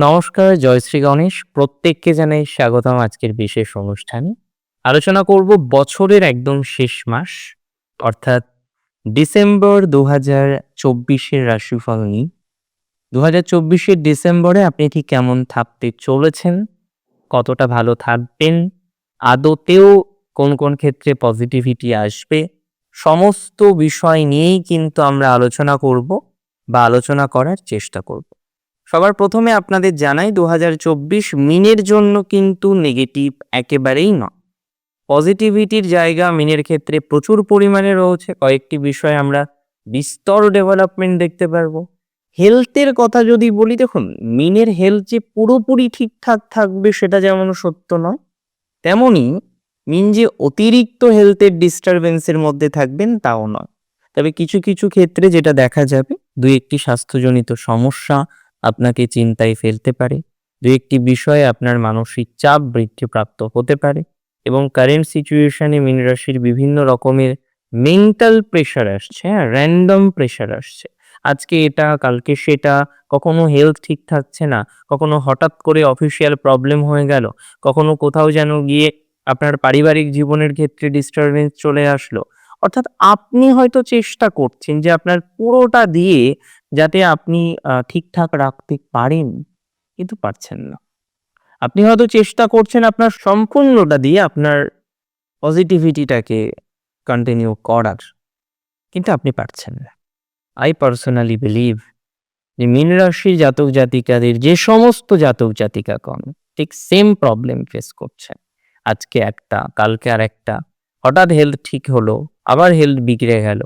নমস্কার জয়শ্রী গণেশ। প্রত্যেককে জানাই স্বাগতম আজকের বিশেষ অনুষ্ঠানে। আলোচনা করব বছরের একদম শেষ মাস, অর্থাৎ ডিসেম্বর দু হাজার চব্বিশের রাশিফল নিয়ে। দু হাজার চব্বিশের ডিসেম্বরে আপনি ঠিক কেমন থাকতে চলেছেন? কতটা ভালো থাকবেন? আদতেও কোন কোন ক্ষেত্রে পজিটিভিটি আসবে? সমস্ত বিষয় নিয়েই কিন্তু আমরা আলোচনা করব বা আলোচনা করার চেষ্টা করব। সবার প্রথমে আপনাদের জানাই দু হাজার চব্বিশ মিনের জন্য কিন্তু নেগেটিভ একেবারেই নয়। পজিটিভিটির জায়গা মিনের ক্ষেত্রে প্রচুর পরিমাণে রয়েছে। কয়েকটি বিষয় আমরা বিস্তর ডেভেলপমেন্ট দেখতে পারব। হেলথের কথা যদি বলি, দেখুন, মিনের হেলথ যে পুরোপুরি ঠিকঠাক থাকবে সেটা যেমন সত্য নয় তেমনই মিন যে অতিরিক্ত হেলথের ডিস্টারবেন্সের মধ্যে থাকবেন তাও নয়। তবে কিছু কিছু ক্ষেত্রে যেটা দেখা যাবে, দুই একটি স্বাস্থ্যজনিত সমস্যা আপনাকে চিন্তায় ফেলতে পারে। দু একটি বিষয়ে আপনার মানসিক চাপ বৃদ্ধিপ্রাপ্ত হতে পারে এবং কারেন্ট সিচুয়েশনে মীন বিভিন্ন রকমের মেন্টাল প্রেশার আসছে হ্যাঁ র্যান্ডম প্রেশার আসছে। আজকে এটা, কালকে সেটা, কখনো হেলথ ঠিক থাকছে না, কখনো হঠাৎ করে অফিসিয়াল প্রবলেম হয়ে গেল, কখনো কোথাও যেন গিয়ে আপনার পারিবারিক জীবনের ক্ষেত্রে ডিস্টারবেন্স চলে আসলো অর্থাৎ আপনি হয়তো চেষ্টা করছেন যে আপনার পুরোটা দিয়ে যাতে আপনি ঠিকঠাক রাখতে পারেন, কিন্তু পারছেন না। আপনি হয়তো চেষ্টা করছেন আপনার সম্পূর্ণটা দিয়ে আপনার পজিটিভিটিটাকে কন্টিনিউ করার, কিন্তু আপনি পারছেন না। আই পার্সোনালি বিলিভ যে মীন রাশির জাতক জাতিকাদের যে সমস্ত জাতক জাতিকা কন ঠিক সেম প্রবলেম ফেস করছেন আজকে একটা, কালকে আর একটা হঠাৎ হেলথ ঠিক হলো আবার হেলথ বিগড়ে গেল।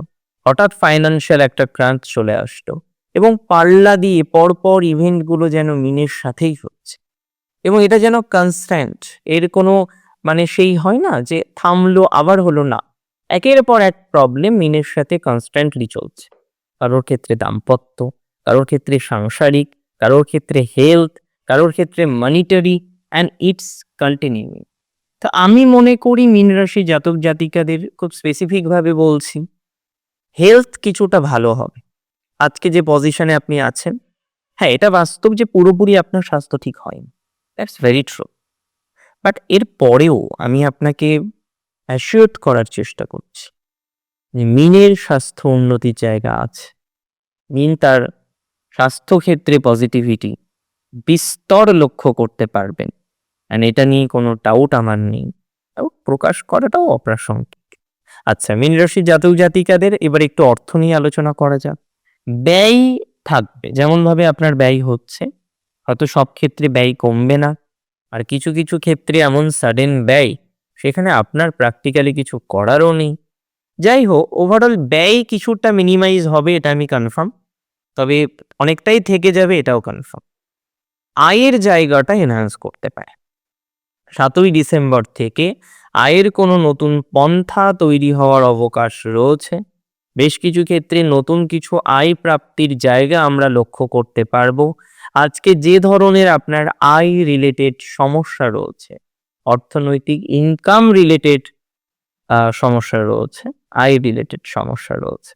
হঠাৎ ফাইন্যান্সিয়াল একটা ক্রান্ত চলে আসলো এবং পাল্লা দিয়ে পরপর ইভেন্টগুলো যেন মিনের সাথেই হচ্ছে। এবং এটা যেন কনস্ট্যান্ট এর কোনো মানে সেই হয় না যে থামলো আবার হলো না। একের পর এক প্রবলেম মিনের সাথে কনস্ট্যান্টলি চলছে। কারোর ক্ষেত্রে দাম্পত্য, কারোর ক্ষেত্রে সাংসারিক, কারোর ক্ষেত্রে হেলথ কারোর ক্ষেত্রে মানিটারি অ্যান্ড ইটস কন্টিনিউইং তো আমি মনে করি মীন রাশি জাতক জাতিকাদের খুব স্পেসিফিকভাবে বলছি হেলথ কিছুটা ভালো হবে। আজকে যে পজিশনে আপনি আছেন হ্যাঁ এটা বাস্তব যে পুরোপুরি আপনার স্বাস্থ্য ঠিক হয়নি। দ্যাটস ভেরি ট্রু বাট এর পরেও আমি আপনাকে অ্যাসিওর করার চেষ্টা করছি যে মিনের স্বাস্থ্য উন্নতির জায়গা আছে। মিন তার স্বাস্থ্যক্ষেত্রে পজিটিভিটি বিস্তর লক্ষ্য করতে পারবেন। অ্যান্ড এটা নিয়ে কোনো ডাউট আমার নেই। এবং প্রকাশ করাটাও অপ্রাসঙ্গিক। আচ্ছা মিন রাশি জাতক জাতিকাদের, এবার একটু অর্থ নিয়ে আলোচনা করা যাক। ব্যয় থাকবে, যেমনভাবে আপনার ব্যয় হচ্ছে, হয়তো সব ক্ষেত্রে ব্যয় কমবে না। আর কিছু কিছু ক্ষেত্রে এমন সাডেন ব্যয়, সেখানে আপনার প্র্যাকটিক্যালি কিছু করারও নেই। যাই হোক ওভারঅল ব্যয় কিছুটা মিনিমাইজ হবে, এটা আমি কনফার্ম তবে অনেকটাই থেকে যাবে, এটাও কনফার্ম আয়ের জায়গাটা এনহান্স করতে পারে। সাতই ডিসেম্বর থেকে আয়ের কোনো নতুন পন্থা তৈরি হওয়ার অবকাশ রয়েছে। বেশ কিছু ক্ষেত্রে নতুন কিছু আয় প্রাপ্তির জায়গা আমরা লক্ষ্য করতে পারব। আজকে যে ধরনের আপনার আয় রিলেটেড সমস্যা রয়েছে, অর্থনৈতিক ইনকাম রিলেটেড সমস্যা রয়েছে, আয় রিলেটেড সমস্যা রয়েছে,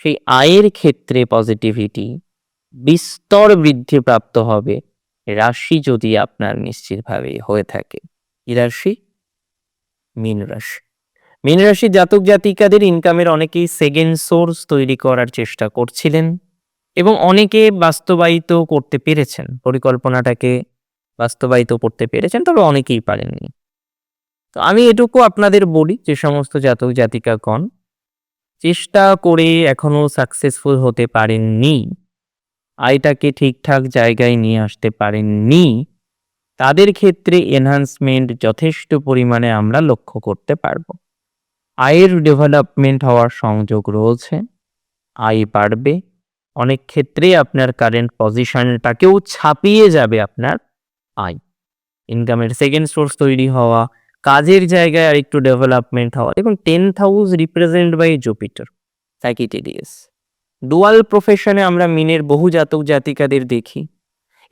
সেই আয়ের ক্ষেত্রে পজিটিভিটি বিস্তর বৃদ্ধি প্রাপ্ত হবে। রাশি যদি আপনার নিশ্চিতভাবে হয়ে থাকে, কি রাশি? মীন রাশি। মীন রাশি জাতক জাতিকাদের ইনকামের অনেকেই সেকেন্ড সোর্স তৈরি করার চেষ্টা করছিলেন এবং অনেকে বাস্তবায়িত করতে পেরেছেন, পরিকল্পনাটাকে বাস্তবায়িত করতে পেরেছেন, তবে অনেকেই পারেননি। তো আমি এটুকু আপনাদের বলি, যে সমস্ত জাতক জাতিকাগণ চেষ্টা করে এখনও সাকসেসফুল হতে পারেননি। আয়টাকে ঠিকঠাক জায়গায় নিয়ে আসতে পারেননি। তাদের ক্ষেত্রে এনহান্সমেন্ট যথেষ্ট পরিমাণে আমরা লক্ষ্য করতে পারব। আয়ের ডেভেলপমেন্ট হওয়ার সংযোগ রয়েছে। আয় বাড়বে। অনেক ক্ষেত্রে আপনার কারেন্ট পজিশনটাকেও ছাপিয়ে যাবে আপনার আয়। ইনকামের সেকেন্ড সোর্স তৈরি হওয়া, কাজের জায়গায় আর একটু ডেভেলপমেন্ট হওয়া এবং tenth house represent by Jupiter Sagittarius dual প্রফেশনে আমরা মিনের বহু জাতক জাতিকাদের দেখি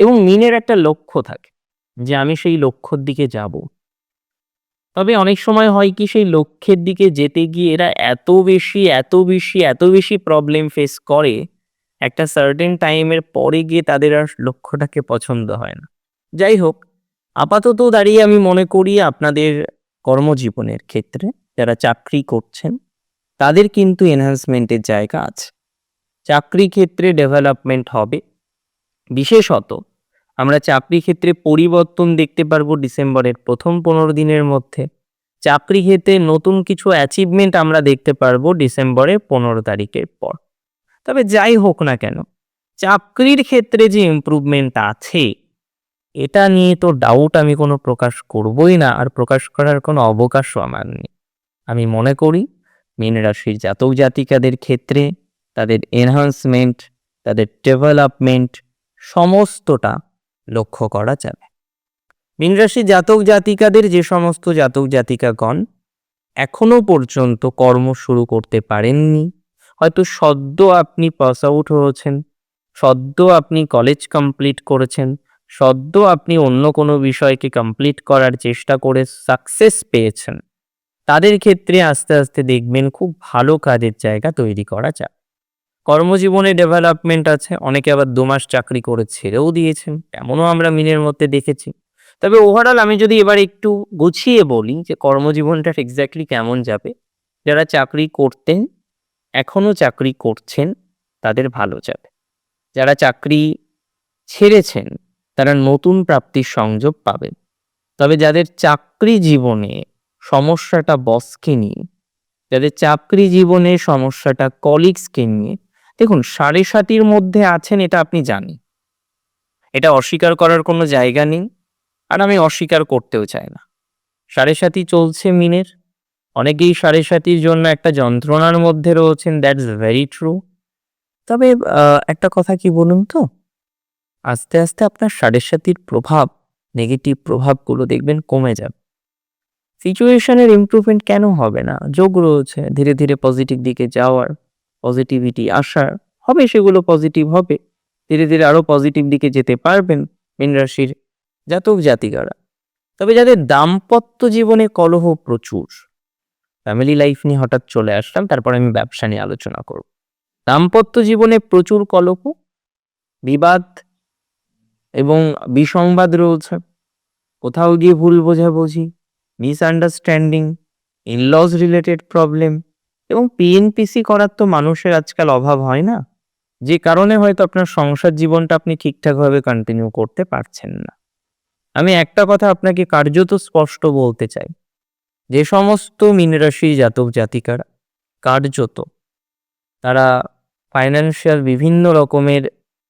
এবং মিনের একটা লক্ষ্য থাকে যে আমি সেই লক্ষ্যর দিকে যাব। তবে অনেক সময় হয় কি সেই লক্ষ্যের দিকে যেতে গিয়ে এরা এত বেশি এত বেশি এত বেশি প্রবলেম ফেস করে, একটা সার্টেন টাইমের পরে গিয়ে তাদের আর লক্ষ্যটাকে পছন্দ হয় না। যাই হোক, আপাতত দাঁড়িয়ে আমি মনে করি আপনাদের কর্মজীবনের ক্ষেত্রে যারা চাকরি করছেন, তাদের কিন্তু এনহান্সমেন্টের জায়গা আছে। চাকরি ক্ষেত্রে ডেভেলপমেন্ট হবে। বিশেষত আমরা চাকরি ক্ষেত্রে পরিবর্তন দেখতে পারব ডিসেম্বরের প্রথম পনেরো দিনের মধ্যে। চাকরি ক্ষেত্রে নতুন কিছু অ্যাচিভমেন্ট আমরা দেখতে পারব ডিসেম্বরের পনেরো তারিখের পর। তবে যাই হোক না কেন, চাকরির ক্ষেত্রে যে ইমপ্রুভমেন্ট আছে, এটা নিয়ে তো ডাউট আমি কোনো প্রকাশ করবই না, আর প্রকাশ করার কোনো অবকাশও আমার নেই। আমি মনে করি, মীন রাশির জাতক জাতিকাদের ক্ষেত্রে তাদের এনহান্সমেন্ট তাদের ডেভেলপমেন্ট সমস্তটা লক্ষ্য করা যাবে। মীন রাশি জাতক জাতিকাদের যে সমস্ত জাতক জাতিকাগণ এখনও পর্যন্ত কর্ম শুরু করতে পারেননি। হয়তো সদ্য আপনি পাস আউট হয়েছেন, সদ্য আপনি কলেজ কমপ্লিট করেছেন, সদ্য আপনি অন্য কোনো বিষয়কে কমপ্লিট করার চেষ্টা করে সাকসেস পেয়েছেন। তাদের ক্ষেত্রে আস্তে আস্তে দেখবেন খুব ভালো কাজের জায়গা তৈরি করা যায় কর্মজীবনে ডেভেলপমেন্ট আছে, অনেকে আবার দু মাস চাকরি করে ছেড়েও দিয়েছেন, এমনও আমরা মিনের মধ্যে দেখেছি। তবে ওভারঅল আমি যদি এবার একটু গুছিয়ে বলি যে কর্মজীবনটা এক্স্যাক্টলি কেমন যাবে, যারা চাকরি করতেন, এখনও চাকরি করছেন, তাদের ভালো যাবে। যারা চাকরি ছেড়েছেন, তারা নতুন প্রাপ্তির সংযোগ পাবেন। তবে যাদের চাকরি জীবনে সমস্যাটা বসকে নিয়ে, যাদের চাকরি জীবনে সমস্যাটা কলিগসকে নিয়ে দেখুন সাড়ে সাতির মধ্যে আছেন এটা আপনি জানেন। এটা অস্বীকার করার কোনো জায়গা নেই আর আমি অস্বীকার করতেও চাই না। সাড়ে সাতি চলছে মিনের। অনেকেই সাড়ে সাতির জন্য একটা যন্ত্রণার মধ্যে রয়েছেন দ্যাটস ভেরি ট্রু তবে একটা কথা কি বলুন তো? আস্তে আস্তে আপনার সাড়ে সাতির প্রভাব নেগেটিভ প্রভাবগুলো দেখবেন কমে যাবে। সিচুয়েশনের ইমপ্রুভমেন্ট কেন হবে না? যোগ রয়েছে, ধীরে ধীরে পজিটিভ দিকে যাওয়ার। পজিটিভিটি আসার হবে, সেগুলো পজিটিভ হবে। ধীরে ধীরে আরও পজিটিভ দিকে যেতে পারবেন মীন রাশির জাতক জাতিকারা। তবে যাদের দাম্পত্য জীবনে কলহ প্রচুর ফ্যামিলি লাইফ নিয়ে হঠাৎ চলে আসলাম, তারপর আমি ব্যবসা নিয়ে আলোচনা করব। দাম্পত্য জীবনে প্রচুর কলহ, বিবাদ এবং বিসংবাদ রয়েছে। কোথাও গিয়ে ভুল বোঝাবুঝি misunderstanding in laws related problem এবং পিএনপিসি করার তো মানুষের আজকাল অভাব হয় না। যে কারণে হয়তো আপনার সংসার জীবনটা আপনি ঠিকঠাকভাবে কন্টিনিউ করতে পারছেন না। আমি একটা কথা আপনাকে কার্যত স্পষ্ট বলতে চাই। যে সমস্ত মিনরাশি জাতক জাতিকারা, কার্যত তারা ফাইন্যান্সিয়াল বিভিন্ন রকমের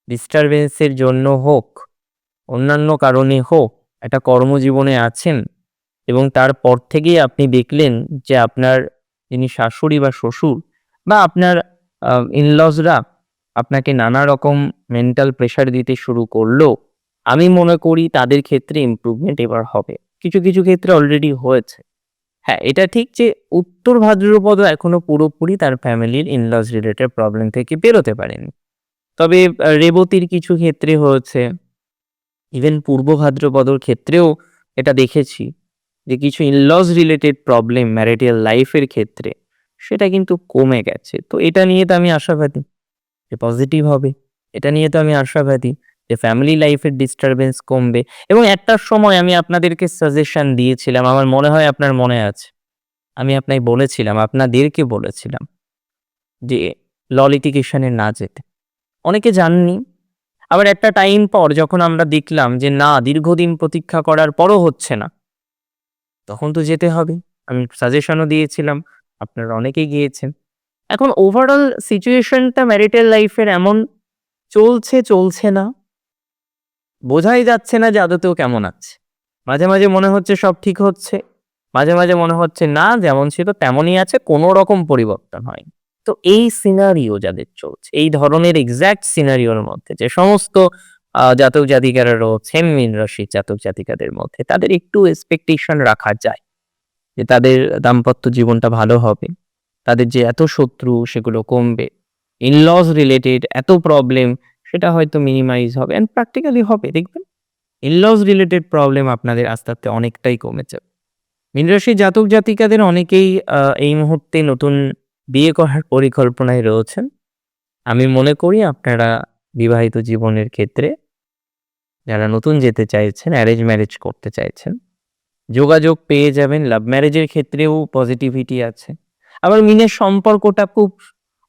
ডিস্টারবেন্সের জন্য হোক, অন্যান্য কারণে হোক, একটা কর্মজীবনে আছেন এবং তারপর থেকেই আপনি দেখলেন যে আপনার যিনি শাশুড়ি বা শ্বশুর বা আপনার ইনলজরা আপনাকে নানা রকম মেন্টাল প্রেশার দিতে শুরু করল, আমি মনে করি তাদের ক্ষেত্রে ইমপ্রুভমেন্ট এবার হবে। কিছু কিছু ক্ষেত্রে অলরেডি হয়েছে। হ্যাঁ এটা ঠিক যে উত্তর ভাদ্রপদ এখনও পুরোপুরি তার ফ্যামিলির ইনলজ রিলেটেড প্রবলেম থেকে বেরোতে পারেনি। তবে রেবতীর কিছু ক্ষেত্রে হয়েছে। ইভেন পূর্ব ভাদ্রপদর ক্ষেত্রেও এটা দেখেছি। যে কিছু ইনলস রিলেটেড প্রবলেম ম্যারিটাল লাইফের ক্ষেত্রে, সেটা কিন্তু কমে গেছে। তো এটা নিয়ে তো আমি আশাবাদী যে পজিটিভ হবে। এটা নিয়ে তো আমি আশাবাদী যে ফ্যামিলি লাইফের ডিস্টারবেন্স কমবে। এবং একটা সময় আমি আপনাদেরকে সাজেশন দিয়েছিলাম, আমার মনে হয় আপনার মনে আছে। আমি আপনাকে বলেছিলাম, আপনাদেরকে বলেছিলাম যে ল লিটিগেশনে না যেতে। অনেকে জাননি। আবার একটা টাইম পর যখন আমরা দেখলাম যে না, দীর্ঘদিন প্রতীক্ষা করার পরও হচ্ছে না। তখন তো যেতে হবে। আমি সাজেশনও দিয়েছিলাম, আপনারা অনেকেই গিয়েছেন। এখন ওভারঅল সিচুয়েশনটা ম্যারিটাল লাইফের এমন চলছে চলছে না। বোঝাই যাচ্ছে না যে আদতেও কেমন আছে। মাঝে মাঝে মনে হচ্ছে সব ঠিক হচ্ছে। মাঝে মাঝে মনে হচ্ছে না, যেমন ছিল তেমনই আছে, কোনো রকম পরিবর্তন হয় তো এই সিনারিও যাদের চলছে, এই ধরনের এক্স্যাক্ট সিনারিওর মধ্যে যে সমস্ত জাতক জাতিকারা রয়েছেন মীন রাশির জাতক জাতিকাদের মধ্যে। তাদের একটু এক্সপেকটেশন রাখা যায় যে তাদের দাম্পত্য জীবনটা ভালো হবে। তাদের যে এত শত্রু সেগুলো কমবে। ইনলস রিলেটেড এত প্রবলেম সেটা হয়তো মিনিমাইজ হবে অ্যান্ড প্র্যাকটিক্যালি হবে। দেখবেন ইনলস রিলেটেড প্রবলেম আপনাদের আস্তে আস্তে অনেকটাই কমে যাবে। মীনরাশি জাতক জাতিকাদের অনেকেই এই মুহূর্তে নতুন বিয়ে করার পরিকল্পনায় রয়েছেন। আমি মনে করি আপনারা বিবাহিত জীবনের ক্ষেত্রে যারা নতুন যেতে চাইছেন অ্যারেঞ্জ ম্যারেজ করতে চাইছেন, যোগাযোগ পেয়ে যাবেন। লাভ ম্যারেজের ক্ষেত্রেও পজিটিভিটি আছে। আবার মিনের সম্পর্কটা খুব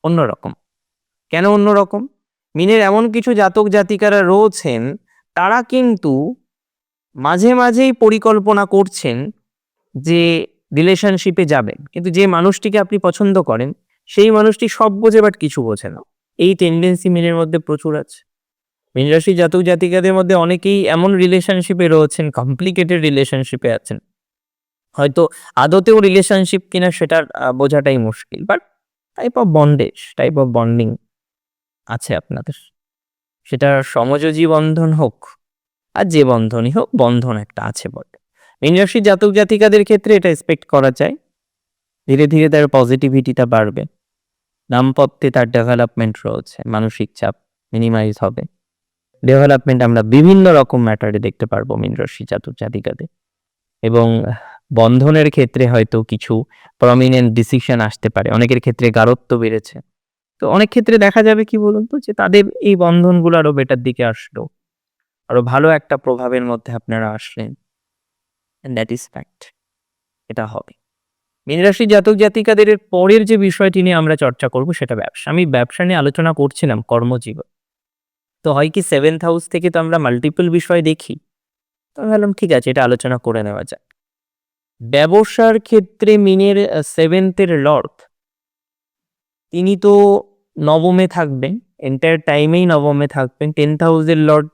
অন্যরকম। কেন অন্যরকম? মিনের এমন কিছু জাতক জাতিকারা রয়েছেন, তারা কিন্তু মাঝে মাঝেই পরিকল্পনা করছেন যে রিলেশনশিপে যাবেন। কিন্তু যে মানুষটিকে আপনি পছন্দ করেন, সেই মানুষটি সব বোঝে বাট কিছু বোঝে না। এই টেন্ডেন্সি মিনের মধ্যে প্রচুর আছে। মীন রাশি জাতক জাতিকাদের মধ্যে অনেকেই এমন রিলেশনশিপে রয়েছেন কমপ্লিকেটেড রিলেশনশিপে আছেন। হয়তো আদতেও রিলেশনশিপ কিনা সেটার বোঝাটাই মুশকিল but type of bondage type of bonding আছে আপনাদের। সেটা সমযোজী বন্ধন হোক, আর যে বন্ধনই হোক, বন্ধন একটা আছে বটে। মীন রাশি জাতক জাতিকাদের ক্ষেত্রে এটা এক্সপেক্ট করা যায়। ধীরে ধীরে তার পজিটিভিটিটা বাড়বে। দাম্পত্যে তার ডেভেলপমেন্ট রয়েছে, মানসিক চাপ মিনিমাইজ হবে। ডেভেলপমেন্ট আমরা বিভিন্ন রকম ম্যাটারে দেখতে পারব মীন রাশি জাতক জাতিকাদের। এবং বন্ধনের ক্ষেত্রে হয়তো কিছু প্রমিনেন্ট ডিসিশন আসতে পারে। অনেকের ক্ষেত্রে গারত্ব বেড়েছে। তো অনেক ক্ষেত্রে দেখা যাবে কি বলুন তো যে তাদের এই বন্ধনগুলো আরও বেটার দিকে আসলো। আরও ভালো একটা প্রভাবের মধ্যে আপনারা আসলেন। দ্যাট ইজ ফ্যাক্ট এটা হবে। মীনরাশি জাতক জাতিকাদের পরের যে বিষয়টি নিয়ে আমরা চর্চা করব সেটা ব্যবসা। আমি ব্যবসা নিয়ে আলোচনা করছিলাম কর্মজীবন। তো হয় কি সেভেন্থ হাউস থেকে তো আমরা মাল্টিপল বিষয় দেখি। তো ভাবলাম, ঠিক আছে, এটা আলোচনা করে নেওয়া যাক। ব্যবসার ক্ষেত্রে মিনের সেভেন্থের লর্ড তিনি তো নবমে থাকবেন এন্টায়ার টাইমেই নবমে থাকবেন টেন্থ হাউসের লর্ড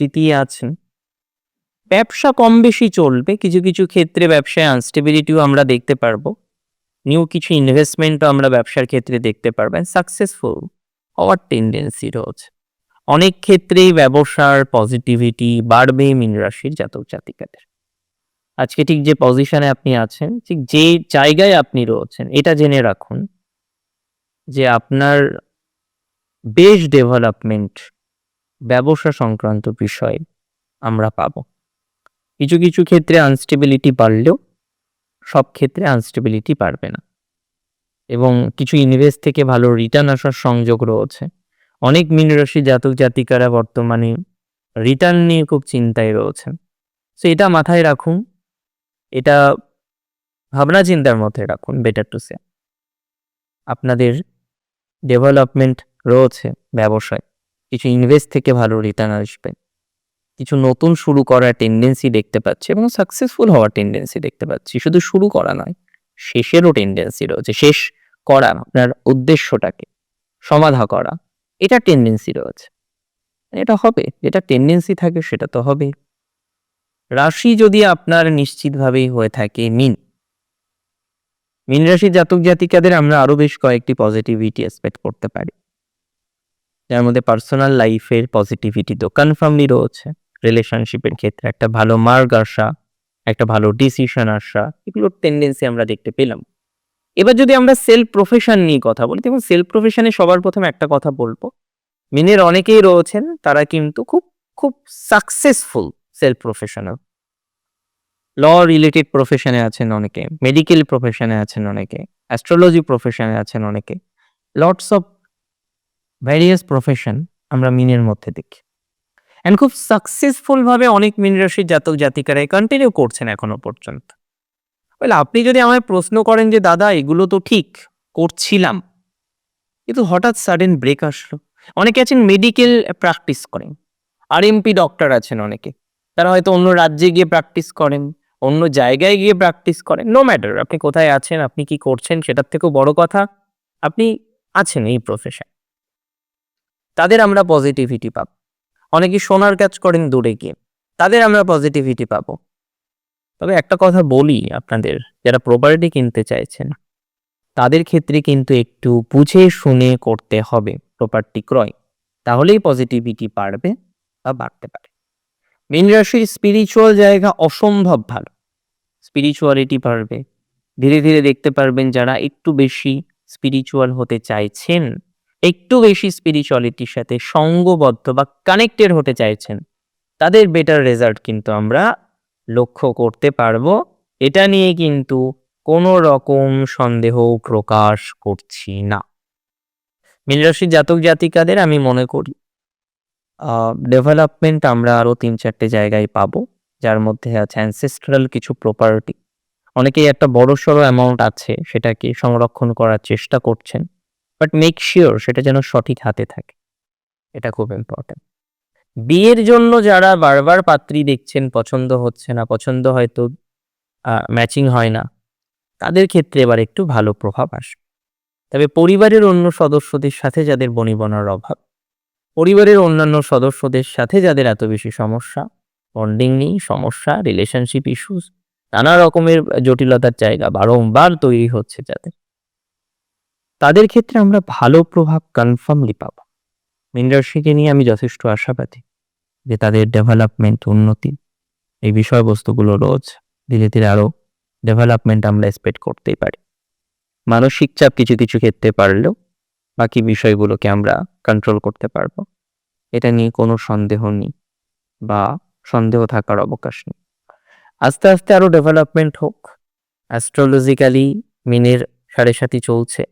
তৃতীয় আছেন। ব্যবসা কম বেশি চলবে, কিছু কিছু ক্ষেত্রে ব্যবসায় আনস্টেবিলিটিও আমরা দেখতে পারব। নিউ কিছু ইনভেস্টমেন্টও আমরা ব্যবসার ক্ষেত্রে দেখতে পারবেন। সাকসেসফুল হওয়ার টেন্ডেন্সি রয়েছে। অনেক ক্ষেত্রেই ব্যবসার পজিটিভিটি বাড়বে মিন রাশির জাতক জাতিকাদের। আজকে ঠিক যে পজিশনে আপনি আছেন, ঠিক যে জায়গায় আপনি রয়েছেন, এটা জেনে রাখুন যে আপনার বেশ ডেভেলপমেন্ট ব্যবসা সংক্রান্ত বিষয়ে আমরা পাব। কিছু কিছু ক্ষেত্রে আনস্টেবিলিটি বাড়লেও সব ক্ষেত্রে আনস্টেবিলিটি পারবে না। এবং কিছু ইনভেস্ট থেকে ভালো রিটার্ন আসার সংযোগ রয়েছে। অনেক মিনরাশি জাতক জাতিকারা বর্তমানে রিটার্ন নিয়ে খুব চিন্তায় রয়েছেন। সো এটা মাথায় রাখুন, এটা ভাবনা চিন্তার মধ্যে রাখুন বেটার টু সে আপনাদের ডেভেলপমেন্ট রয়েছে ব্যবসায়, কিছু ইনভেস্ট থেকে ভালো রিটার্ন আসবে। কিছু নতুন শুরু করার টেন্ডেন্সি দেখতে পাচ্ছি এবং সাকসেসফুল হওয়ার টেন্ডেন্সি দেখতে পাচ্ছি। শুধু শুরু করা নয়, শেষেরও টেন্ডেন্সি রয়েছে, শেষ করা, আপনার উদ্দেশ্যটাকে, সমাধা করা। এটা টেন্ডেন্সি রয়েছে। এটা হবে, যেটা টেন্ডেন্সি থাকে সেটা তো হবে। রাশি যদি আপনার নিশ্চিতভাবেই হয়ে থাকে মিন। মিন রাশি জাতক জাতিকাদের আমরা আরও বেশ কয়েকটি পজিটিভিটি এক্সপেক্ট করতে পারি। যার মধ্যে পার্সোনাল লাইফের পজিটিভিটি তো কনফার্মলি রয়েছে। রিলেশনশিপের ক্ষেত্রে একটা ভালো মার্গ আসা, একটা ভালো ডিসিশন আসা, এগুলোর টেন্ডেন্সি আমরা দেখতে পেলাম। এবার যদি আমরা সেলফ প্রফেশন নিয়ে কথা বলি, দেখুন সেলফ প্রফেশনে সবার প্রথমে একটা কথা বলব। মিনের অনেকেই রয়েছেন, তারা কিন্তু খুব খুব successful self professional law related প্রফেশনে আছেন অনেকে মেডিকেল প্রফেশনে আছেন অনেকে অ্যাস্ট্রোলজি প্রফেশনে আছেন অনেকে। লটস অফ ভ্যারিয়াস প্রফেশন আমরা মিনের মধ্যে দেখি। অ্যান্ড খুব সাকসেসফুল ভাবে অনেক মিন রাশির জাতক জাতিকারা কন্টিনিউ করছেন এখনও পর্যন্ত। বলে আপনি যদি আমায় প্রশ্ন করেন যে, দাদা, এগুলো তো ঠিক, করছিলাম। কিন্তু হঠাৎ সাডেন ব্রেক আসলো। অনেকে আছেন মেডিকেল প্র্যাকটিস করেন। আর এমপি ডক্টর আছেন অনেকে। তারা হয়তো অন্য রাজ্যে গিয়ে প্র্যাকটিস করেন, অন্য জায়গায় গিয়ে প্র্যাকটিস করেন। নো ম্যাটার আপনি কোথায় আছেন, আপনি কি করছেন, সেটার থেকেও বড় কথা, আপনি আছেন এই প্রফেশন তাদের আমরা পজিটিভিটি পাব। অনেকে সোনার কাজ করেন দূরে গিয়ে। তাদের আমরা পজিটিভিটি পাবো। তবে একটা কথা বলি আপনাদের, যারা প্রপার্টি কিনতে চাইছেন, তাদের ক্ষেত্রে কিন্তু একটু বুঝে শুনে করতে হবে প্রপার্টি ক্রয়। তাহলেই পজিটিভিটি বাড়বে বা বাড়তে পারে। মীন রাশির স্পিরিচুয়াল জায়গা অসম্ভব ভালো। স্পিরিচুয়ালিটি বাড়বে। ধীরে ধীরে দেখতে পারবেন যারা একটু বেশি স্পিরিচুয়াল হতে চাইছেন, একটু বেশি স্পিরিচুয়ালিটির সাথে সঙ্গবদ্ধ বা কানেক্টেড হতে চাইছেন, তাদের বেটার রেজাল্ট কিন্তু আমরা লক্ষ্য করতে পারব। এটা নিয়ে কিন্তু কোনো রকম সন্দেহ প্রকাশ করছি না। মীন রাশির জাতক জাতিকাদের আমি মনে করি ডেভেলপমেন্ট আমরা আরও তিন চারটে জায়গায় পাবো, যার মধ্যে আছে অ্যানসেস্ট্রাল কিছু প্রপার্টি অনেকেই একটা বড় সড়ো অ্যামাউন্ট আছে, সেটাকে সংরক্ষণ করার চেষ্টা করছেন বাট মেক শিওর সেটা যেন সঠিক হাতে থাকে। এটা খুব ইম্পর্টেন্ট বিয়ের জন্য যারা বারবার পাত্রী দেখছেন, পছন্দ হচ্ছে না, পছন্দ হয়তো ম্যাচিং হয় না, তাদের ক্ষেত্রে এবার একটু ভালো প্রভাব আসবে। তবে পরিবারের অন্য সদস্যদের সাথে যাদের বনিবনার অভাব, পরিবারের অন্যান্য সদস্যদের সাথে যাদের এত বেশি সমস্যা বন্ডিং নেই, সমস্যা রিলেশনশিপ ইস্যুস নানা রকমের জটিলতার জায়গা বারংবার তৈরি হচ্ছে যাদের। তাদের ক্ষেত্রে আমরা ভালো প্রভাব কনফার্মলি পাব। মীন রাশিকে নিয়ে আমি যথেষ্ট আশাবাদী যে তাদের ডেভেলপমেন্ট উন্নতি এই বিষয়বস্তুগুলো রোজ ধীরে ধীরে আরও ডেভেলপমেন্ট আমরা এক্সপেক্ট করতেই পারি। মানসিক চাপ কিছু কিছু ক্ষেত্রে পারলেও বাকি বিষয়গুলোকে আমরা কন্ট্রোল করতে পারব। এটা নিয়ে কোনো সন্দেহ নেই বা সন্দেহ থাকার অবকাশ নেই। আস্তে আস্তে আরও ডেভেলপমেন্ট হোক। অ্যাস্ট্রোলজিক্যালি মিনের সাড়ে সাথী চলছে।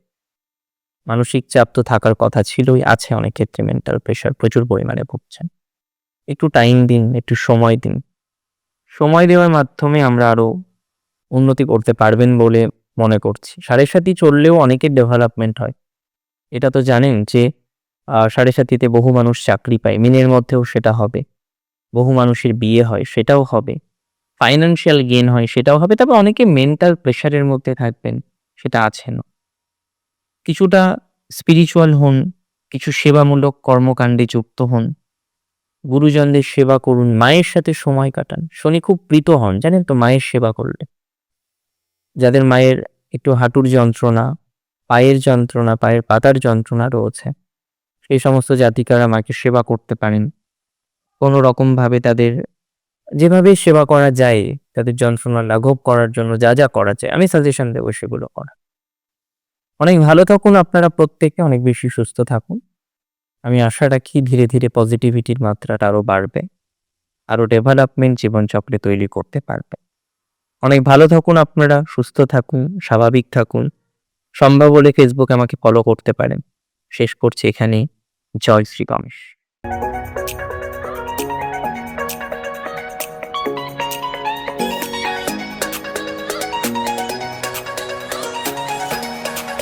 মানসিক চাপ তো থাকার কথা ছিলই, আছে অনেক ক্ষেত্রে মেন্টাল প্রেশার প্রচুর পরিমাণে ভুগছেন। একটু টাইম দিন, একটু সময় দিন। সময় দেওয়ার মাধ্যমে আমরা আরও উন্নতি করতে পারবেন বলে মনে করছি। সাড়ে সাথী চললেও অনেকের ডেভেলপমেন্ট হয়। এটা তো জানেন যে সাড়ে সাথীতে বহু মানুষ চাকরি পায়। মিনের মধ্যেও সেটা হবে। বহু মানুষের বিয়ে হয়, সেটাও হবে। ফাইন্যান্সিয়াল গেন হয়, সেটাও হবে। তবে অনেকে মেন্টাল প্রেশারের মধ্যে থাকবেন, সেটা আছে না। কিছুটা স্পিরিচুয়াল হন, কিছু সেবামূলক কর্মকাণ্ডে যুক্ত হন। গুরুজনদের সেবা করুন, মায়ের সাথে সময় কাটান। শনি খুব প্রীত হন, জানেন তো, মায়ের সেবা করলে। যাদের মায়ের একটু হাঁটুর যন্ত্রণা, পায়ের যন্ত্রণা, পায়ের পাতার যন্ত্রণা রয়েছে, সেই সমস্ত জাতিকারা মাকে সেবা করতে পারেন। কোনো রকমভাবে তাদের যেভাবে সেবা করা যায়, তাদের যন্ত্রণা লাঘব করার জন্য যা যা করা যায়, আমি সাজেশন দেবো সেগুলো করা। অনেক ভালো থাকুন, আপনারা প্রত্যেকে অনেক বেশি সুস্থ থাকুন। আমি আশা রাখি ধীরে ধীরে পজিটিভিটির মাত্রাটা আরও বাড়বে আরও ডেভেলপমেন্ট জীবনচক্রে তৈরি করতে পারবে। অনেক ভালো থাকুন আপনারা, সুস্থ থাকুন, স্বাভাবিক থাকুন। সম্ভব হলে ফেসবুকে আমাকে ফলো করতে পারেন। শেষ করছি এখানে জয় শ্রী গণেশ।